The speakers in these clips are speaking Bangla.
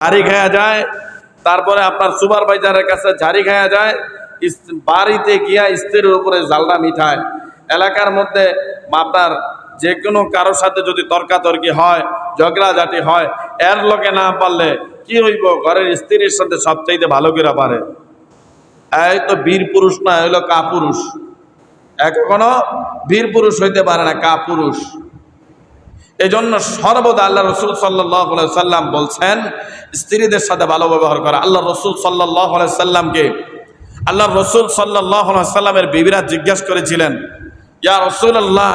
ঝাড়ি খাওয়া যায়, তারপরে আপনার সুপারভাইজারের কাছে ঝাড়ি খাওয়া যায় বাড়িতে গিয়া স্ত্রীর উপরে জালটা মিঠায়। এলাকার মধ্যে আপনার যে কোনো কারোর সাথে যদি তর্কাতর্কি হয়, ঝগড়াঝাটি হয়, এর লোকে না পারলে কি হইব? ঘরের স্ত্রীর সাথে সবচাইতে ভালো করে পারে? এই তো বীর পুরুষ না হইল কা পুরুষ এখনও বীর পুরুষ হইতে পারে না কা পুরুষ এই জন্য সর্বদা আল্লাহ রসুল সাল্লাহ সাল্লাম বলছেন, স্ত্রীদের সাথে ভালো ব্যবহার করা। আল্লাহ রসুল সাল্লাহ সাল্লামকে, আল্লাহ রসুল সাল্লাহ সাল্লামের বিবিরা জিজ্ঞাসা করেছিলেন, ইয়া রসুল আল্লাহ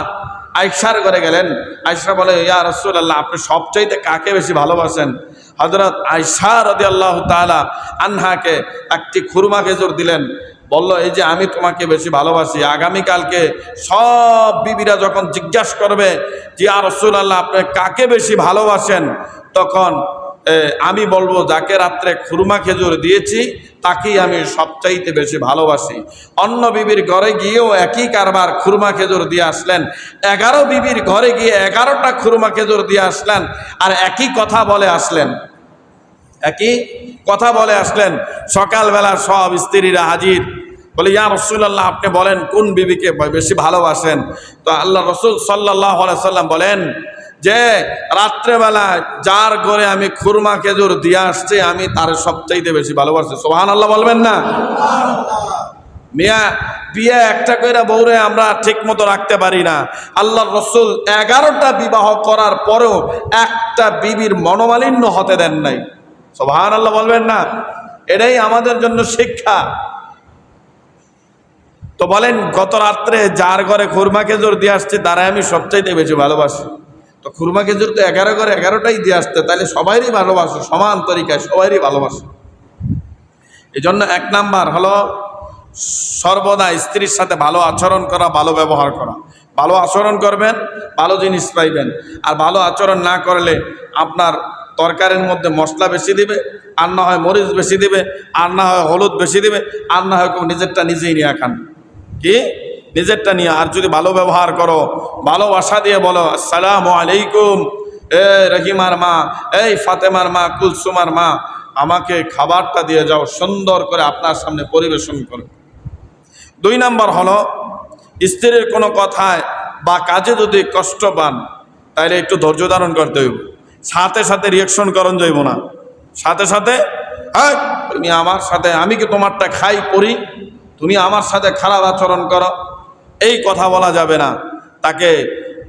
আয়সার ঘরে গেলেন? আয়সা বলে, ইয়া রসুল আল্লাহ আপনি সবচাইতে কাকে বেশি ভালোবাসেন? হজরত আয়সা রদি আল্লাহ তালা আনহাকে একটি খুরমা খেজুর দিলেন। বলল, এই যে আমি তোমাকে বেশি ভালোবাসি, আগামীকালকে সব বিবিরা যখন জিজ্ঞাসা করবে যে আর রসুল আল্লাহ আপনি কাকে বেশি ভালোবাসেন? তখন আমি বলব, যাকে রাত্রে খুরমা খেজুর দিয়েছি, তাকেই আমি সবচাইতে বেশি ভালোবাসি। অন্য বিবির ঘরে গিয়েও একই কারবার খুরমা খেজুর দিয়ে আসলেন। এগারো বিবির ঘরে গিয়ে এগারোটা খুরমা খেজুর দিয়ে আসলেন আর একই কথা বলে আসলেন। একই কথা বলে আসলেন, সকালবেলা সব স্ত্রীরা হাজির। বলে, ইয়া রসুল্লাহ আপনি বলেন, কোন বিবিকে বেশি ভালোবাসেন? তো আল্লাহ রসুল সাল্লাহ সাল্লাম বলেন যে রাত্রেবেলা যার ঘরে আমি খুরমা খেজুর দিয়ে আসছি, আমি তার সবচাইতে বেশি ভালোবাসি। সোহান আল্লাহ বলবেন না? মিয়া, বিয়ে একটা করে বউরে আমরা ঠিক মতো রাখতে পারি না। আল্লাহ রসুল এগারোটা বিবাহ করার পরেও একটা বিবির মনোমালিন্য হতে দেন নাই। সোহান আল্লাহ বলবেন না? এটাই আমাদের জন্য শিক্ষা। তো বলেন, গত রাত্রে যার ঘরে খুরমা খেজুর দিয়ে আসছে, তারাই আমি সবচাইতে বেশি ভালোবাসি। তো খুরমা খেজুর তো এগারো ঘরে এগারোটাই দিয়ে আসতে তাহলে সবাইরই ভালোবাসো, সমান তরিকায় সবাইরই ভালোবাসো। এই জন্য এক নাম্বার হলো সর্বদা স্ত্রীর সাথে ভালো আচরণ করা, ভালো ব্যবহার করা। ভালো আচরণ করবেন, ভালো জিনিস পাইবেন। আর ভালো আচরণ না করলে আপনার তরকারির মধ্যে মশলা বেশি দিবে, আর না হয় মরিচ বেশি দিবে, আর না হয় হলুদ বেশি দিবে, আর না হয় নিজেরটা নিজেই নিয়ে খান। কি? নিজেরটা নিয়ে আর যদি ভালো ব্যবহার করো ভালোবাসা দিয়ে বলো আসসালামু আলাইকুম এ রহিমার মা এই ফাতেমার মা কুলসুমার মা আমাকে খাবারটা দিয়ে যাও সুন্দর করে আপনার সামনে পরিবেশন করো। দুই নাম্বার হলো স্ত্রীর কোনো কথায় বা কাজে যদি কষ্ট পান তাহলে একটু ধৈর্য ধারণ করতে হইব। সাথে সাথে রিয়াকশন করণ যাইব না। সাথে সাথে "এই, তুমি আমার সাথে আমি কি তোমারটা খাই করি? তুমি আমার সাথে খারাপ আচরণ করো। এই কথা বলা যাবে না। তাকে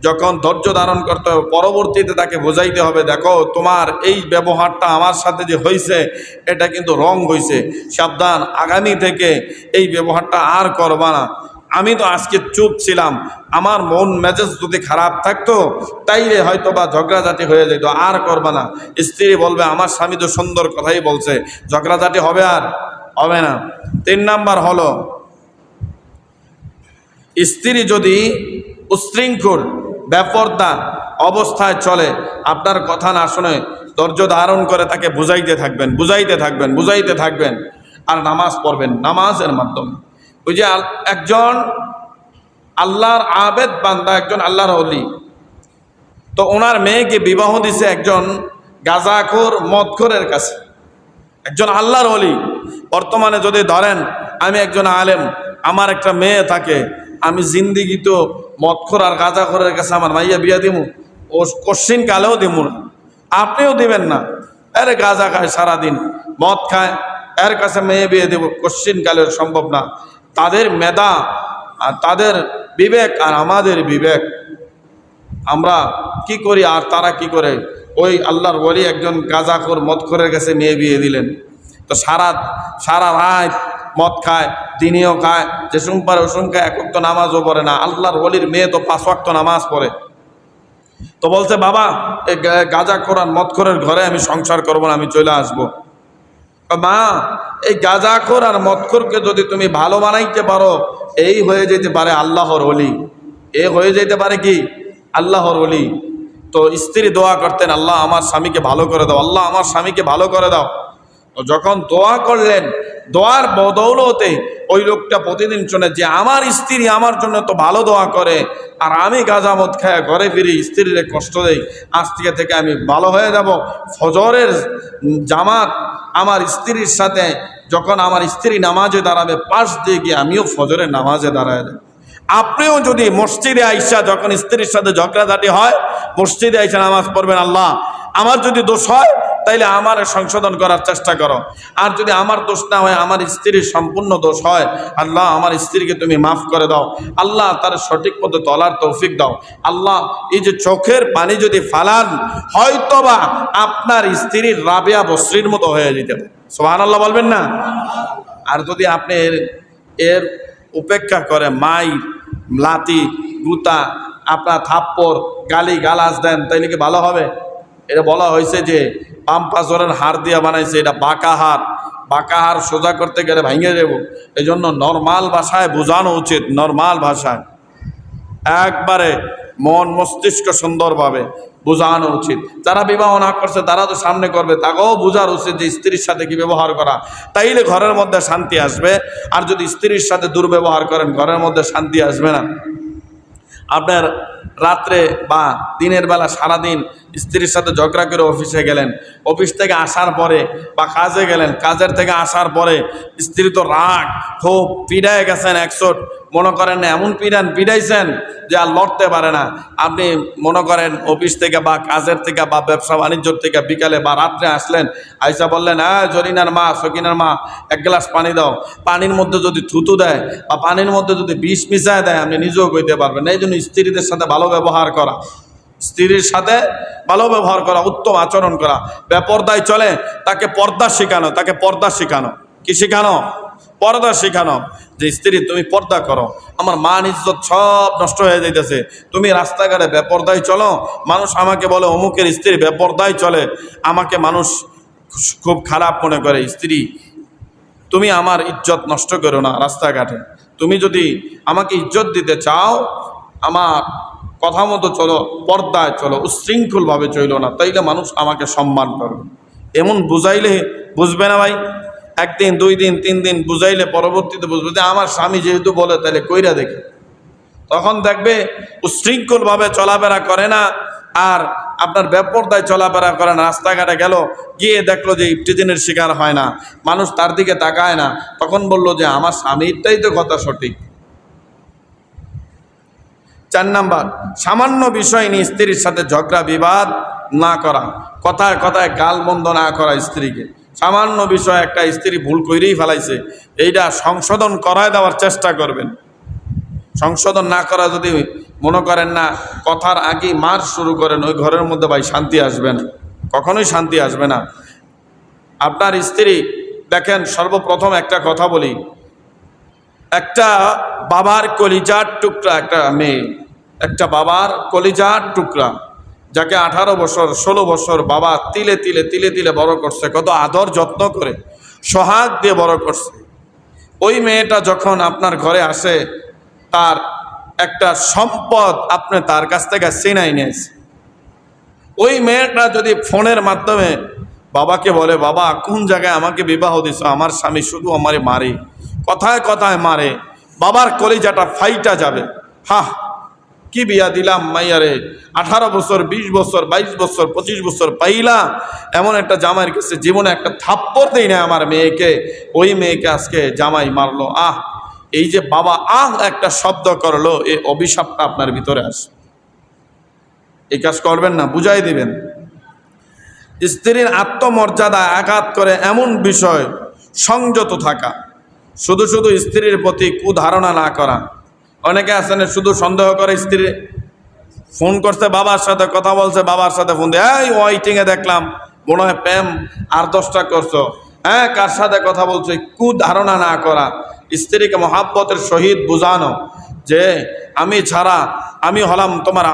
যখন ধৈর্য ধারণ করতে হবে, পরবর্তীতে তাকে বোঝাইতে হবে, দেখো, তোমার এই ব্যবহারটা আমার সাথে যে হয়েছে এটা কিন্তু রং হয়েছে সাবধান, আগামী থেকে এই ব্যবহারটা আর করবা না। আমি তো আজকে চুপ ছিলাম। আমার মন মেজাজ যদি খারাপ থাকতো, তাইলে হয়তো বা ঝগড়াঝাটি হয়ে যেত, আর করবা না। স্ত্রী বলবে, আমার স্বামী তো সুন্দর কথাই বলছে। ঝগড়াঝাটি হবে আর হবে না। তিন নাম্বার হলো, স্ত্রী যদি উশৃঙ্খল ব্যাপরদা অবস্থায় চলে, আপনার কথা না শুনে ধৈর্য ধারণ করে তাকে বুঝাইতে থাকবেন বুঝাইতে থাকবেন বুঝাইতে থাকবেন আর নামাজ পড়বেন, নামাজের মাধ্যমে। ওই যে একজন আল্লাহর আবেদ বান্দা, একজন আল্লাহর অলি তো ওনার মেয়েকে বিবাহ দিছে একজন গাজাখোর, মদখোরের কাছে। একজন আল্লাহর অলি বর্তমানে যদি ধরেন, আমি একজন আলেম, আমার একটা মেয়ে থাকে, আমি জিন্দিগি তো মদখোর আর গাঁজাখোরের কাছে আমার মাইয়া বিয়া দিমু, ও কশ্চিন কালেও দিমু না। আপনিও দিবেন না। আরে গাঁজা খায় সারাদিন, মদ খায়, এর কাছে মেয়ে বিয়ে দেব, কশ্চিন কালেও সম্ভব না। তাদের মেধা আর তাদের বিবেক আর আমাদের বিবেক আমরা কি করি আর তারা কি করে? ওই আল্লাহর বলি একজন গাঁজাখোর মদখোরের কাছে মেয়ে বিয়ে দিলেন। তো সারা সারা রাত মদ খায়, দিনেও খায়, যে পারে ওসুম খায় এক তো নামাজও পড়ে না। আল্লাহর বলির মেয়ে তো পাঁচ ওয়াক্ত নামাজ পড়ে। তো বলছে, বাবা, এই গাঁজা খোরান মদখোরের ঘরে আমি সংসার করব না, আমি চলে আসব। মা, এই গাঁজাখোর আর মদখোরকে যদি তুমি ভালো বানাইতে পারো, এই হয়ে যেতে পারে আল্লাহর অলি এ হয়ে যেতে পারে কি? আল্লাহর অলি তো স্ত্রী দোয়া করতেন, আল্লাহ আমার স্বামীকে ভালো করে দাও, আল্লাহ আমার স্বামীকে ভালো করে দাও। তো যখন দোয়া করলেন, দোয়ার বদৌলতে ওই লোকটা প্রতিদিন শোনে যে, আমার স্ত্রী আমার জন্য তো ভালো দোয়া করে, আর আমি গাজামত খায় ঘরে ফিরি, স্ত্রীর কষ্ট দেই, আজ থেকে থেকে আমি ভালো হয়ে যাব। ফজরের জামাত আমার স্ত্রীর সাথে যখন আমার স্ত্রী নামাজে দাঁড়াবে, পাশ দিয়ে গিয়ে আমিও ফজরের নামাজে দাঁড়ায় আপনিও যদি মসজিদে আইসা যখন স্ত্রীর সাথে ঝগড়াঝাটি হয়, মসজিদে আইসা নামাজ পড়বেন, আল্লাহ। আমার যদি দোষ হয়, তাইলে আমার সংশোধন করার চেষ্টা করো। আর যদি আমার দোষ না হয়, আমার স্ত্রীর সম্পূর্ণ দোষ হয়, আল্লাহ, আমার স্ত্রীকে তুমি মাফ করে দাও। আল্লাহ, তার সঠিক পথে তলার তৌফিক দাও। আল্লাহ, এই যে চোখের পানি যদি ফালান, হয়তোবা আপনার স্ত্রীর রাবেয়া বস্রির মতো হয়ে যেতে সোহান আল্লাহ বলবেন না? আর যদি আপনি এর এর উপেক্ষা করে, মাই লাতি গুতা আপনার থাপ্পর গালি, গালাজ দেন, তাইলে কি ভালো হবে? এটা বলা হয়েছে যে পাম্পাসরের হার দিয়ে বানাইছে এটা বাঁকা হার বাঁকা হার সোজা করতে গেলে ভেঙে যাব। এই জন্য নর্মাল ভাষায় বোঝানো উচিত, নর্মাল ভাষায়। একবারে মন মস্তিষ্ক সুন্দরভাবে। বোঝানো উচিত। যারা বিবাহ না করছে, তারা তো সামনে করবে। তাকেও বোঝার উচিত যে স্ত্রীর সাথে কি ব্যবহার করা। তাইলে ঘরের মধ্যে শান্তি আসবে। আর যদি স্ত্রীর সাথে দুর্ব্যবহার করেন, ঘরের মধ্যে শান্তি আসবে না। আপনার রাত্রে বা দিনের বেলা সারাদিন স্ত্রীর সাথে ঝগড়া করে অফিসে গেলেন। অফিস থেকে আসার পরে বা কাজে গেলেন। কাজের থেকে আসার পরে স্ত্রী তো রাগ খুব পিড়ায় গেছেন একশোট মনে করেন এমন পিড়ান পিড়াইছেন যে আর লড়তে পারে না। আপনি মনে করেন অফিস থেকে বা কাজের থেকে বা ব্যবসা বাণিজ্যর থেকে বিকালে বা রাত্রে আসলেন, আইসা বললেন হ্যাঁ জরিনার মা, সকিনার মা, এক গ্লাস পানি দাও। পানির মধ্যে যদি থুতু দেয় বা পানির মধ্যে যদি বিষ মিশায় দেয়, আপনি নিজেও কইতে পারবেন এই জন্য স্ত্রীদের সাথে ভালো ব্যবহার করা, স্ত্রীর সাথে ভালো ব্যবহার করা, উত্তম আচরণ করা, বেপর্দায় চলে, তাকে পর্দা শেখানো, তাকে পর্দা শেখানো। কি শেখানো? পর্দা শেখানো। যে স্ত্রী, তুমি পর্দা করো। আমার মান ইজ্জত সব নষ্ট হয়ে যাইতেছে। তুমি রাস্তাঘাটে বেপর্দায় চলো। মানুষ আমাকে বলে, অমুকের স্ত্রী বেপর্দায় চলে। আমাকে মানুষ খুব খারাপ মনে করে, স্ত্রী, তুমি আমার ইজ্জত নষ্ট করো না রাস্তাঘাটে। তুমি যদি আমাকে ইজ্জত দিতে চাও, আমার কথা মতো চলো, পর্দায় চলো, উশৃঙ্খলভাবে চলো না। তাইলে মানুষ আমাকে সম্মান করবে। এমন বুঝাইলে বুঝবে না ভাই? একদিন, দুই দিন, তিন দিন বুঝাইলে পরবর্তীতে বুঝবে যে আমার স্বামী যেহেতু বলে, তাহলে কইরা দেখে। তখন দেখবে উশৃঙ্খলভাবে চলাফেরা করে না, আর আপনার বেপরদায় চলাফেরা করে না। রাস্তাঘাটে গেল, গিয়ে দেখল যে ইফটিজিনের শিকার হয় না। মানুষ তার দিকে তাকায় না। তখন বলল যে আমার স্বামীরটাই তো কথা সঠিক। চার নাম্বার, সামান্য বিষয় নিয়ে স্ত্রীর সাথে ঝগড়া, বিবাদ না করা। কথায় কথায় গাল মন্দ না করা স্ত্রীকে। সামান্য বিষয় একটা স্ত্রী ভুল করেই ফেলাইছে এইটা সংশোধন করায় দেওয়ার চেষ্টা করবেন। সংশোধন না করা যদি মনে করেন না, কথার আগেই মার শুরু করেন, ওই ঘরের মধ্যে ভাই শান্তি আসবে না, কখনোই শান্তি আসবে না। আপনার স্ত্রী, দেখেন, সর্বপ্রথম একটা কথা বলি। একটা বাবার কলিজার টুকরা, একটা মেয়ে, একটা বাবার কলিজার টুকরা। যাকে আঠারো বছর, ষোলো বছর বাবা তিলে তিলে তিলে তিলে বড় করছে, কত আদর যত্ন করে, সোহাগ দিয়ে বড় করছে। ওই মেয়েটা যখন আপনার ঘরে আসে, তার একটা সম্পদ আপনি তার কাছ থেকে চিনাই নিয়েছে। ওই মেয়েটা যদি ফোনের মাধ্যমে বাবাকে বলে, বাবা, কোন জায়গায় আমাকে বিবাহ দিছ? আমার স্বামী শুধু আমারে মারে, কথায় কথায় মারে, বাবার কলিজাটা ফাইটা যাবে। হাহ কি বিয়া দিলাম মাইয়ারে? আঠারো বছর ২০ বছর ২২ বছর, পঁচিশ বছর পাইলা? এমন একটা জামাইয়ের কাছে জীবনে একটা থাপ্পড় দেই না আমার মেয়েকে। ওই মেয়েকে আজকে জামাই মারলো। আহ, এই যে বাবা আহ একটা শব্দ করল, এই অভিশাপটা আপনার ভিতরে আসে এই কাজ করবেন না, বুঝাই দিবেন। স্ত্রীর আত্মমর্যাদা আঘাত করে এমন বিষয়, সংযত থাকা। শুধু শুধু স্ত্রীর প্রতি কুধারণা না করা। অনেকে আছেন, শুধু সন্দেহ করে স্ত্রী। ফোন করছে বাবার সাথে, কথা বলছে বাবার সাথে, ফোন দিয়ে, এই ওয়াইটিংয়ে দেখলাম, মনে হয় প্রেম, আর দশটা করছ। হ্যাঁ কার সাথে কথা বলছো কুধারণা না করা। স্ত্রীকে মহাব্বতের সহিত বুঝানো যে, আমি ছাড়া, আমি হলাম তোমার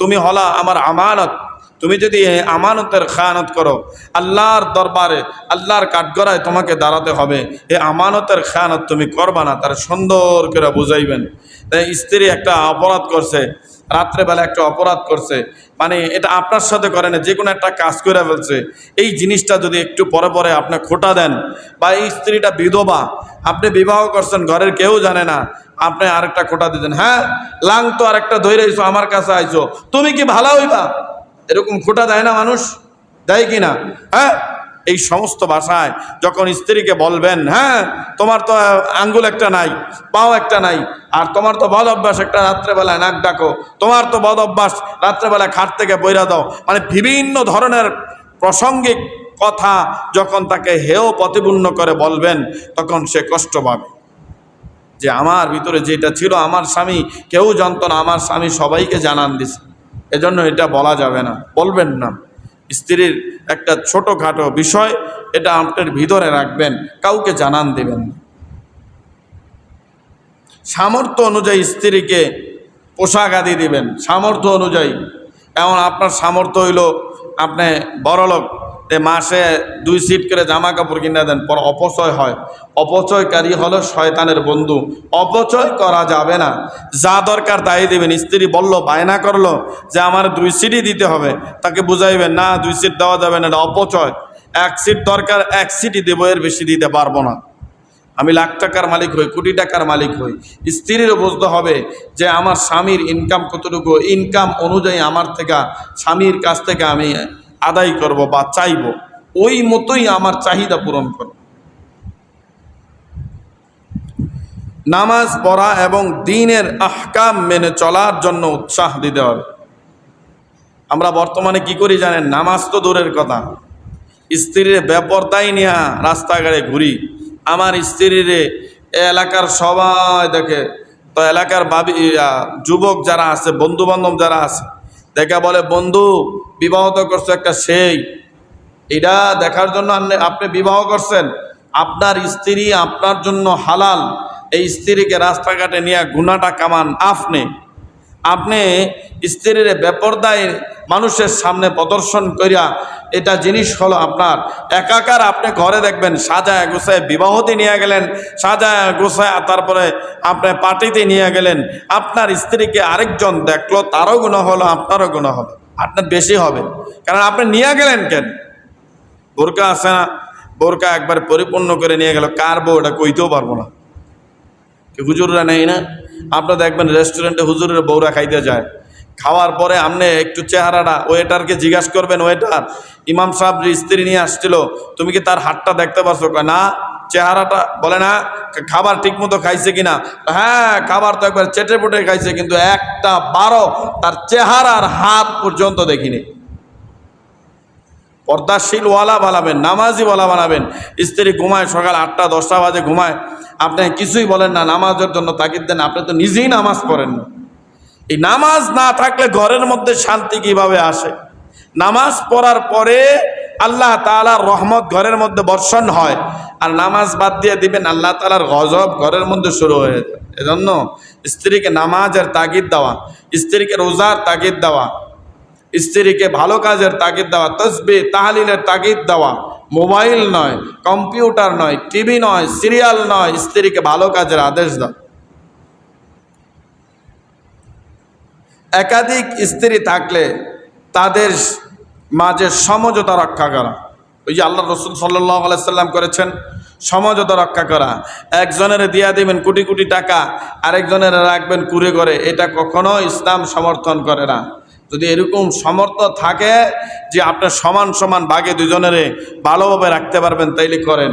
তুমি হলা আমার আমানত। তুমি যদি আমানতের খায়ানত করো, আল্লাহর দরবারে, আল্লাহর কাঠগড়ায় তোমাকে দাঁড়াতে হবে। এ আমানতের খায়ানত তুমি করবা না, তার সুন্দর করে বুঝাইবেন। তাই স্ত্রী একটা অপরাধ করছে, রাত্রেবেলা একটা অপরাধ করছে মানে এটা আপনার সাথে করে না যে কোনো একটা কাজ করে ফেলছে। এই জিনিসটা যদি একটু পরে পরে আপনি খোটা দেন, বা এই স্ত্রীটা বিধবা, আপনি বিবাহ করছেন, ঘরের কেউ জানে না, আপনি আরেকটা খোটা দিতেন হ্যাঁ লাং তো আরেকটা ধরে আইছো, আমার কাছে আইসো তুমি কি ভালো হইবা? এরকম খোটা দেয় না মানুষ? দেয় কি না? হ্যাঁ? এই সমস্ত ভাষায় যখন স্ত্রীকে বলবেন হ্যাঁ তোমার তো আঙ্গুল একটা নাই, পাও একটা নাই, আর তোমার তো বদ অভ্যাস একটা রাত্রেবেলায় নাক ডাকো, তোমার তো বদ অভ্যাস রাত্রেবেলায় খাট থেকে বইরা দাও। মানে বিভিন্ন ধরনের প্রাসঙ্গিক কথা যখন তাকে হেও প্রতিপূর্ণ করে বলবেন, তখন সে কষ্ট পাবে। যে আমার ভিতরে যেটা ছিল, আমার স্বামী, কেউ জানতো না, আমার স্বামী সবাইকে জানান দিছে। এজন্য এটা বলা যাবে না। বলবেন না। স্ত্রীর একটা ছোটোখাটো বিষয়, এটা আপনার ভিতরে রাখবেন, কাউকে জানান দেবেন সামর্থ্য অনুযায়ী স্ত্রীকে পোশাক আদি দিবেন। সামর্থ্য অনুযায়ী। এমন আপনার সামর্থ্য হইল, আপনি বড়লোক মাসে দুই সিট করে জামা কাপড় কিনে দেন, পর অপচয় হয়। অপচয়কারী হলো শয়তানের বন্ধু। অপচয় করা যাবে না। যা দরকার তাই দেবেন। স্ত্রী বলল, বায়না করল যে আমার দুই সিটই দিতে হবে। তাকে বুঝাইবেন, না, দুই সিট দেওয়া যাবে না অপচয়। এক সিট দরকার, এক সিটই দেবো, এর বেশি দিতে পারব না। আমি লাখ টাকার মালিক হই, কোটি টাকার মালিক হই। স্ত্রীরও বুঝতে হবে যে আমার স্বামীর ইনকাম কতটুকু। ইনকাম অনুযায়ী আমার থেকে, স্বামীর কাছ থেকে আমি আদায় করব বা চাইব ওই মতোই আমার চাহিদা পূরণ করব। নামাজ পড়া এবং দিনের আহকাম মেনে চলার জন্য উৎসাহ দিতে হবে। আমরা বর্তমানে কি করি জানেন? নামাজ তো দূরের কথা। স্ত্রীর বেপরদাই নিয়ে রাস্তাঘাটে ঘুরি। আমার স্ত্রীর এলাকার সবাই দেখে তো এলাকার ইয়া, যুবক যারা আছে বন্ধু বান্ধব যারা আছে দেখে বলে, বন্ধু, বিবাহ তো করছ একটা সেই। এটা দেখার জন্য আপনি- আপনি বিবাহ করছেন। আপনার স্ত্রী আপনার জন্য হালাল। এই স্ত্রীকে রাস্তাঘাটে নিয়ে গুণাটা কামান আপনি আপনি স্ত্রীর বেপরদায় মানুষের সামনে প্রদর্শন করিয়া এটা জিনিস হলো আপনার। একাকার আপনি ঘরে দেখবেন সাজায় গোছায় বিবাহতে নিয়ে গেলেন, সাজায় গোছায় তারপরে আপনি পার্টিতে নিয়ে গেলেন। আপনার স্ত্রীকে আরেকজন দেখল, তারও গুণ হলো, আপনারও গুণ হলো আপনার বেশি হবে। কারণ আপনি নিয়ে গেলেন কেন? বোরকা আসে না? বোরকা একবার পরিপূর্ণ করে নিয়ে গেল, কার বউ ওটা কইতেও পারব না। হুজুররা নেই না? আপনারা দেখবেন রেস্টুরেন্টে হুজুরের বউরা খাইতে যায়। খাওয়ার পরে আপনি একটু চেহারাটা ওয়েটারকে জিজ্ঞাসা করবেন ওয়েটার ইমাম সাহেব স্ত্রী নিয়ে আসছিল তুমি কি তার হাতটা দেখতে কয়, না চেহারাটা বলে না খাবার ঠিক মতো খাইছে কিনা? হ্যাঁ খাবার তো একবার চেটে পুটে খাইছে কিন্তু একটা বারো তার চেহারার হাত পর্যন্ত দেখিনি। পর্দাশীল ওয়ালা বানাবেন নামাজি ওয়ালা বানাবেন। স্ত্রী ঘুমায় সকাল আটটা দশটা বাজে ঘুমায়। আপনি কিছুই বলেন না, নামাজের জন্য তাগিদ দেন, আপনি তো নিজেই নামাজ পড়েন না। এই নামাজ না থাকলে ঘরের মধ্যে শান্তি কীভাবে আসে? নামাজ পড়ার পরে আল্লাহ তালার রহমত ঘরের মধ্যে বর্ষণ হয়, আর নামাজ বাদ দিয়ে দিবেন, আল্লাহ তালার গজব ঘরের মধ্যে শুরু হয়ে যায়। এজন্য স্ত্রীকে নামাজের তাগিদ দেওয়া, স্ত্রীকে রোজার তাগিদ দেওয়া, স্ত্রীকে ভালো কাজের তাগিদ দেওয়া, তসবি, তাহালিলের তাগিদ দেওয়া মোবাইল নয়, কম্পিউটার নয়, টিভি নয়, সিরিয়াল নয়, স্ত্রীকে ভালো কাজের আদেশ দাও। একাধিক স্ত্রী থাকলে তাদের মাঝে সমঝোতা রক্ষা করা। ওই যে আল্লাহ রসুল সাল্লাহ আলাইসাল্লাম করেছেন, সমঝোতা রক্ষা করা। একজনের দিয়া দিবেন কোটি কোটি টাকা, আরেকজনের রাখবেন কুড়ে করে এটা কখনো ইসলাম সমর্থন করে না। যদি এরকম সমর্থ থাকে যে আপনার সমান সমান ভাগে দুজনেরে ভালোভাবে রাখতে পারবেন, তাইলে করেন।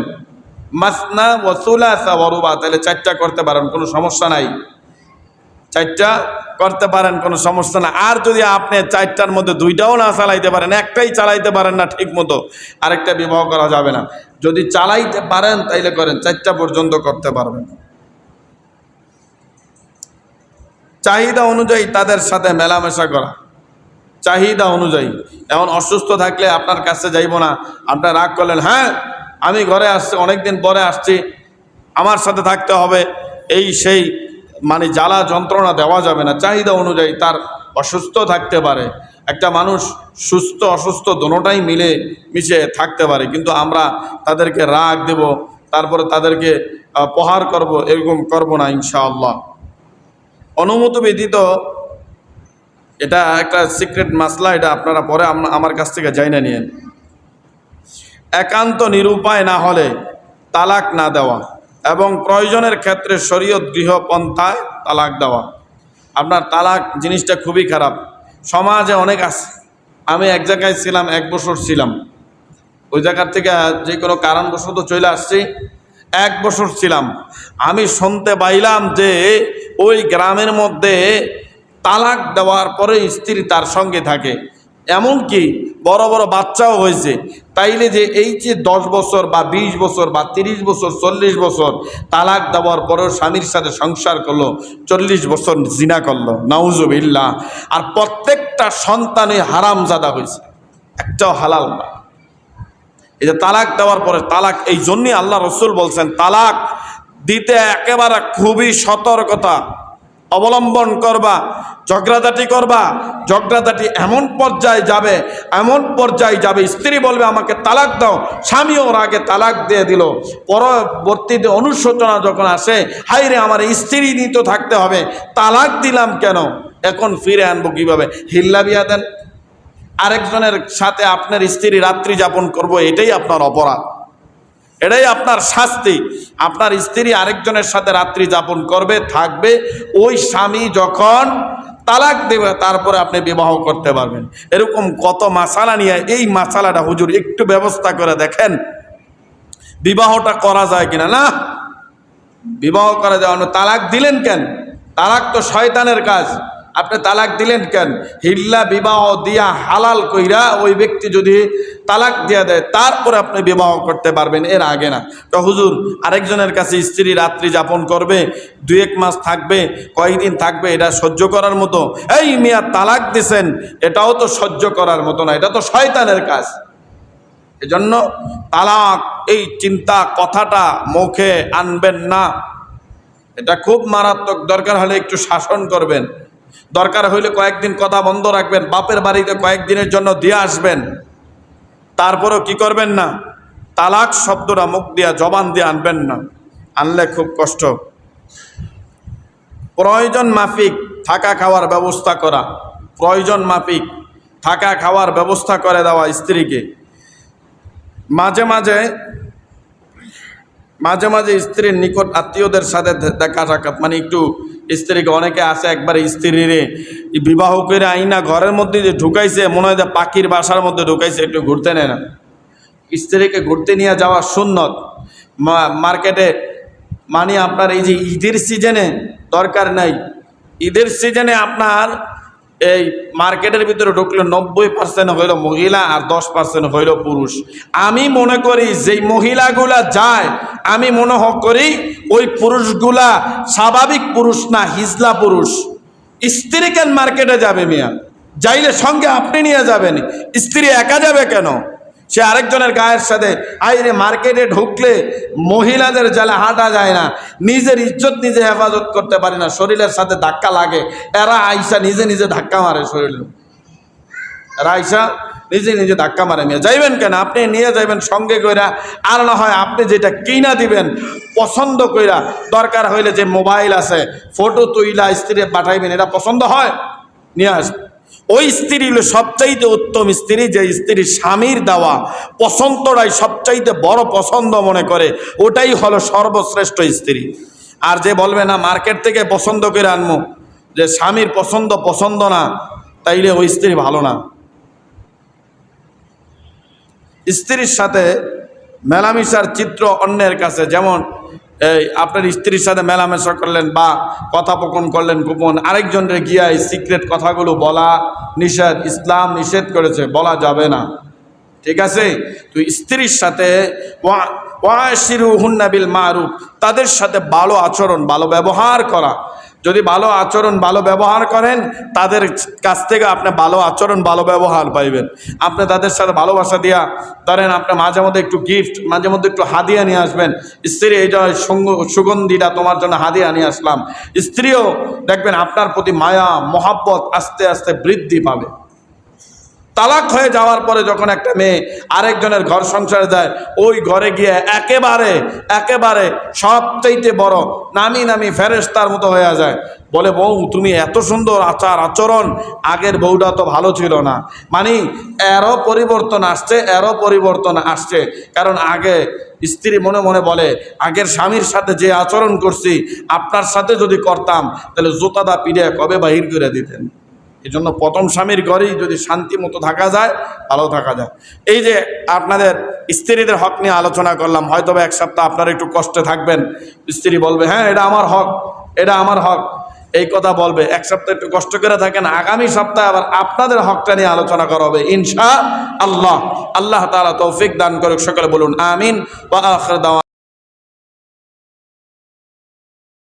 মাসনা ওসুলা ওরুবা তাহলে চারটা করতে পারেন, কোনো সমস্যা নাই। চারটা করতে পারেন, কোনো সমস্যা না আর যদি আপনি চারটার মধ্যে দুইটাও না চালাইতে পারেন, একটাই চালাইতে পারেন না ঠিক মতো আরেকটা বিবাহ করা যাবে না। যদি চালাইতে পারেন, তাইলে করেন, চারটা পর্যন্ত করতে পারবেন। চাহিদা অনুযায়ী তাদের সাথে মেলামেশা করা। চাহিদা অনুযায়ী। এমন অসুস্থ থাকলে আপনার কাছে যাইব না। আপনার রাগ করলেন হ্যাঁ আমি ঘরে আসছি, অনেকদিন পরে আসছি। আমার সাথে থাকতে হবে। এই সেই মানে জ্বালা যন্ত্রণা দেওয়া যাবে না। চাহিদা অনুযায়ী তার অসুস্থ থাকতে পারে। একটা মানুষ সুস্থ, অসুস্থ দোনোটাই মিলে মিশে থাকতে পারে। কিন্তু আমরা তাদেরকে রাগ দেব, তারপরে তাদেরকে প্রহার করব, এরকম করব না ইনশাআল্লাহ। অনুমতি ব্যতীত এটা একটা সিক্রেট মাসলা, এটা আপনারা পরে আমার কাছ থেকে যাই না নিয়েন একান্ত নিরুপায় না হলে তালাক না দেওয়া এবং প্রয়োজনের ক্ষেত্রে শরীয়ত গৃহপন্থায় তালাক দেওয়া। আপনার তালাক জিনিসটা খুবই খারাপ। সমাজে অনেক আছে। আমি এক জায়গায় ছিলাম, এক বছর ছিলাম। ওই জায়গার থেকে যে কোনো কারণবশত চলে আসছি। এক বছর ছিলাম। আমি শুনতে পাইলাম যে ওই গ্রামের মধ্যে তালাক দেওয়ার পরে স্ত্রী তার সঙ্গে থাকে। এমনকি বড় বড় বাচ্চাও হয়েছে। তাইলে যে এই যে দশ বছর বা ২০ বছর বা ৩০ বছর, চল্লিশ বছর তালাক দেওয়ার পরেও স্বামীর সাথে সংসার করল, চল্লিশ বছর জিনা করল, নাউজুবিল্লাহ। আর প্রত্যেকটা সন্তানই হারামজাদা হয়েছে। একটাও হালাল না। এই যে তালাক দেওয়ার পরে তালাক, এই জন্যই আল্লাহ রসুল বলছেন, তালাক দিতে একেবারে খুবই সতর্কতা। অবলম্বন করবা, ঝগড়াঝাটি করবা, ঝগড়াঝাটি এমন পর্যায়ে যাবে, এমন পর্যায়ে যাবে, স্ত্রী বলবে, আমাকে তালাক দাও। স্বামী ওর আগে তালাক দিয়ে দিল। পরবর্তীতে অনুশোচনা যখন আসে হাই রে আমার স্ত্রী নিত থাকতে হবে, তালাক দিলাম কেন? এখন ফিরে আনব কীভাবে? হিল্লা বিয়া দেন। আরেকজনের সাথে আপনার স্ত্রী রাত্রি যাপন করব, এটাই আপনার অপরাধ। এটাই আপনার শাস্তি। আপনার স্ত্রী আরেকজনের সাথে রাত্রি যাপন করবে, থাকবে। ওই স্বামী যখন তালাক দেবে, তারপরে আপনি বিবাহ করতে পারবেন। এরকম কত মাসালা নিয়ে, এই মাসালাটা হুজুর একটু ব্যবস্থা করে দেখেন। বিবাহটা করা যায় কিনা? না। বিবাহ করা যায় তালাক দিলেন কেন? তালাক তো শয়তানের কাজ। আপনি তালাক দিলেন কেন? হিল্লা, বিবাহ দিয়া হালাল কইরা ওই ব্যক্তি যদি তালাক দিয়া দেয়, তারপরে আপনি বিবাহ করতে পারবেন, এর আগে না। তো হুজুর, আরেকজনের কাছে স্ত্রী রাত্রি যাপন করবে দুই এক মাস থাকবে কয়েকদিন থাকবে, এটা সহ্য করার মতো। এই মিয়া তালাক দিছেন, এটাও তো সহ্য করার মতো না, এটা তো শয়তানের কাজ। এজন্য তালাক, এই চিন্তা, কথাটা মুখে আনবেন না। এটা খুব মারাত্মক দরকার, হলে একটু শাসন করবেন। দরকার হইলে কয়েকদিন কথা বন্ধ রাখবেন, বাপের বাড়িতে কয়েকদিনের জন্য দিয়ে আসবেন। তারপরেও কি করবেন না? তালাক শব্দটা মুখ দিয়া, জবান দিয়ে আনবেন না। আনলে খুব কষ্ট। প্রয়োজন মাফিক, থাকা খাওয়ার ব্যবস্থা করা। প্রয়োজন মাফিক, থাকা খাওয়ার ব্যবস্থা করে দেওয়া স্ত্রীকে। মাঝে মাঝে মাঝে মাঝে স্ত্রীর নিকট আত্মীয়দের সাথে দেখা সাক্ষাৎ মানে একটু স্ত্রীকে অনেকে আছে একবার স্ত্রীরে বিবাহ করে আইনা ঘরের মধ্যে যে ঢুকাইছে, মনে হয় যে পাখির বাসার মধ্যে ঢুকাইছে, একটু ঘুরতে নেয় না। স্ত্রীকে ঘুরতে নিয়ে যাওয়া সুন্নত। মার্কেটে মানে আপনার এই যে ঈদের সিজনে দরকার নাই। ঈদের সিজনে আপনার এই মার্কেটের ভিতরে ঢুকলে নব্বই পার্সেন্ট হইল মহিলা আর দশ পার্সেন্ট হইল পুরুষ। আমি মনে করি যেই মহিলাগুলা যায়, আমি মনে হক করি ওই পুরুষগুলা স্বাভাবিক পুরুষ না, হিজলা পুরুষ। স্ত্রী কেন মার্কেটে যাবে মিয়া। যাইলে সঙ্গে আপনি নিয়ে যাবেন। স্ত্রী একা যাবে কেন? সে আরেকজনের গায়ের সাথে আইরে মার্কেটে ঢুকলে মহিলাদের জালে হাঁটা যায় না। নিজের ইজ্জত নিজে হেফাজত করতে পারে না। শরীরের সাথে ধাক্কা লাগে। এরা আইসা নিজে নিজে ধাক্কা মারে শরীর এরা আইসা নিজে নিজে ধাক্কা মারে নিয়ে যাইবেন কেন? আপনি নিয়ে যাইবেন সঙ্গে কইরা। আর না হয় আপনি যেটা কিনা দিবেন, পছন্দ কইরা। দরকার হইলে যে মোবাইল আছে, ফটো তুইলা স্ত্রী পাঠাইবেন, এটা পছন্দ হয়? নিয়ে আসবেন। ওই স্ত্রী হলো সবচাইতে উত্তম স্ত্রী, যে স্ত্রী স্বামীর দেওয়া পছন্দটাই সবচাইতে বড় পছন্দ মনে করে, ওটাই হলো সর্বশ্রেষ্ঠ স্ত্রী। আর যে বলবে না, মার্কেট থেকে পছন্দ করে আনব যে স্বামীর পছন্দ পছন্দ না, তাইলে ওই স্ত্রী ভালো না। স্ত্রীর সাথে মেলামেশার চিত্র অন্যের কাছে, যেমন এই আপনার স্ত্রীর সাথে মেলামেশা করলেন বা কথাপকন করলেন গোপন, আরেকজনের গিয়া এই সিক্রেট কথাগুলো বলা নিষেধ, ইসলাম নিষেধ করেছে, বলা যাবে না। ঠিক আছে? তুই স্ত্রীর সাথে ওয়াশিরু হুন্নাবিল মারুফ, তাদের সাথে ভালো আচরণ, ভালো ব্যবহার করা। যদি ভালো আচরণ, ভালো ব্যবহার করেন, তাদের কাছ থেকে আপনি ভালো আচরণ, ভালো ব্যবহার পাইবেন। আপনি তাদের সাথে ভালোবাসা দিয়া ধরেন আপনি মাঝে মধ্যে একটু গিফট মাঝে মধ্যে একটু হাদিয়া নিয়ে আসবেন। স্ত্রী সঙ্গ- সুগন্ধিটা তোমার জন্য হাদিয়া নিয়ে আসলাম। স্ত্রীও দেখবেন আপনার প্রতি মায়া, মহাব্বত আস্তে আস্তে বৃদ্ধি পাবে। তালাক হয়ে যাওয়ার পরে যখন একটা মেয়ে আরেকজনের ঘর সংসারে যায়, ওই ঘরে গিয়ে একেবারে একেবারে সবচাইতে বড় নামি নামি ফেরেস্তার মতো হয়ে যায়। বলে, বউ, তুমি এত সুন্দর আচার আচরণ, আগের বউটা তো ভালো ছিল না। মানে এরও পরিবর্তন আসছে, এরও পরিবর্তন আসছে। কারণ আগে স্ত্রী মনে মনে বলে, আগের স্বামীর সাথে যে আচরণ করছি, আপনার সাথে যদি করতাম, তাহলে জোতাদা পিড়ে কবে বাহির করে দিতেন? এই জন্য প্রথম স্বামীর ঘরেই যদি শান্তি মতো থাকা যায়, ভালো থাকা যায়। এই যে আপনাদের স্ত্রীদের হক নিয়ে আলোচনা করলাম হয়তো এক সপ্তাহ আপনারা একটু কষ্টে থাকবেন। স্ত্রী বলবে হ্যাঁ এটা আমার হক, এটা আমার হক। এই কথা বলবে। এক সপ্তাহ একটু কষ্ট করে থাকেন, আগামী সপ্তাহে আবার আপনাদের হকটা নিয়ে আলোচনা করা হবে ইনশা আল্লাহ আল্লাহ তাআলা তৌফিক দান করুক, সকলে বলুন, আমিন। দাওয়ানা